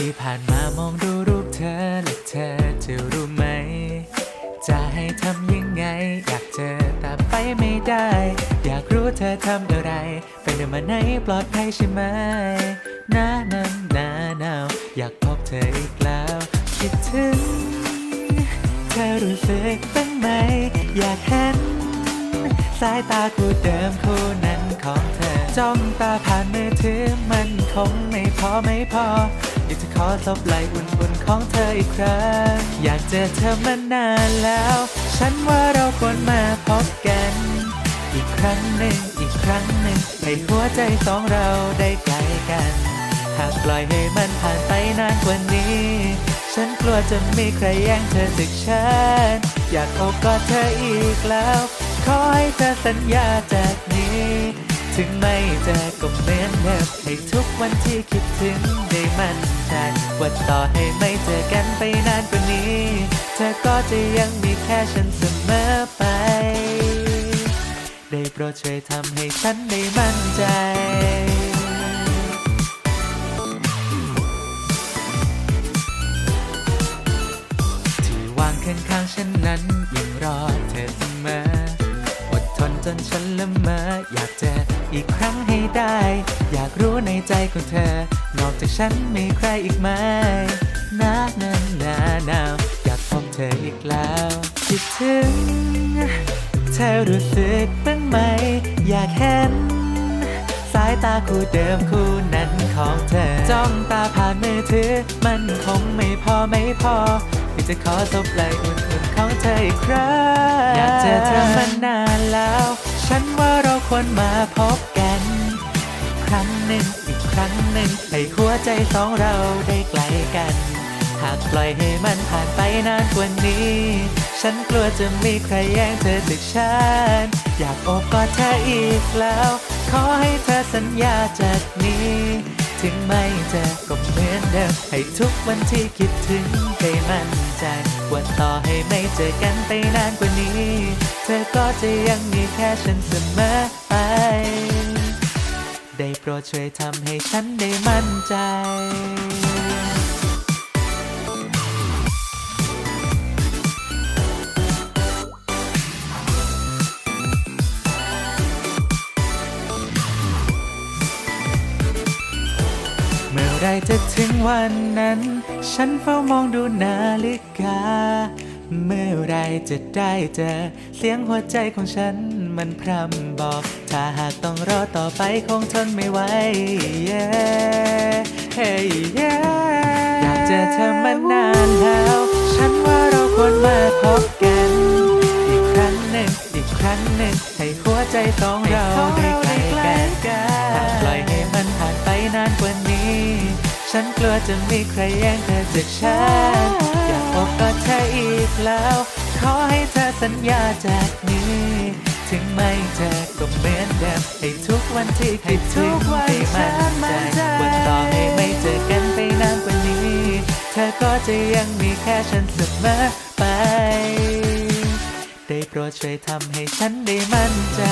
ที่ผ่านมามองดูรูปเธอและเธอจะรู้ไหม จะให้ทำยังไง อยากเจอแต่ไปไม่ได้ อยากรู้เธอทำอะไรไปเดินมาไหนปลอดภัยใช่ไหมหน้านั้นหน้าหนาวอยากพบเธออีกแล้ว คิดถึง เธอรู้สึกบ้างไหม อยากเห็นสายตาคู่เดิมคู่นั้นของเธอ จ้องตาผ่านมือถือมันคงไม่พอไม่พอ อยากจะขอซบไหลอุ่นๆของเธออีกครั้ง อยากเจอเธอมานานแล้ว ฉันว่าเราควรมาพบกัน อีกครั้งหนึ่งอีกครั้งหนึ่งให้หัวใจสองเราได้ใกล้กัน หากปล่อยให้มันผ่านไปนานกว่านี้ ฉันกลัวจะมีใครแย่งเธอจากฉัน อยากโอบกอดเธออีกแล้ว ขอให้เธอสัญญาจากนี้ ถึงไม่เจอก็เหมือนเดิมให้ทุกวันที่คิดถึงได้มั่นใจว่าต่อให้ไม่เจอกันไปนานกว่านี้ เธอก็จะยังมีแค่ฉันเสมอไป ได้โปรดช่วยทำให้ฉันได้มั่นใจที่วางข้างๆฉันนั้นยังรอเธอเสมอ นฉันละเมออยากเจออีกครั้งให้ได้ อยากรู้ในใจของเธอ นอกจากฉันมีใครอีกไหมหน้านั้นหนาหนาวอยากพบเธออีกแล้วคิดถึง เธอรู้สึกบ้างไหม อยากเห็น สายตาคู่เดิมคู่นั้นของเธอ จ้องตาผ่านมือถือ มันคงไม่พอไม่พอ ที่จะขอซบไหลอุ่นๆของเธออีกครั้งอยากเจอเธอมานานแล้ว ฉันว่าเราควรมาพบกัน ครั้งหนึ่งอีกครั้งหนึ่งให้หัวใจสองเราได้ใกล้กัน หากปล่อยให้มันผ่านไปนานกว่านี้ ฉันกลัวจะมีใครแย่งเธอจากฉัน อยากโอบกอดเธออีกแล้ว ขอให้เธอสัญญาจากนี้ ถึงไม่เจอก็เหมือนเดิมให้ทุกวันที่คิดถึง ใจ ว่าต่อให้ไม่เจอกันไปนานกว่านี้ เธอก็จะยังมีแค่ฉันเสมอไป ได้โปรดช่วยทำให้ฉันได้มั่นใจ ไรจะถึงวันนั้น ฉันเฝ้ามองดูนาฬิกา เมื่อไรจะได้เจอ เสียงหัวใจของฉันมันพร่ำบอก ถ้าหากต้องรอต่อไปคงทนไม่ไหว yeah hey yeah อยากเจอเธอมานานแล้ว ฉันว่า ฉันกลัวจะมีใครแย่งเธอจากฉัน อยากบอกกอดเธออีกแล้ว ขอให้เธอสัญญาจากนี้ ถึงไม่เจอก็เหมือนเดิมให้ทุกวันที่คิดถึงให้มั่นใจว่าต่อให้ไม่เจอกันไปนานกว่านี้ เธอก็จะยังมีแค่ฉันเสมอไป ได้โปรดช่วยทำให้ฉันได้มั่นใจ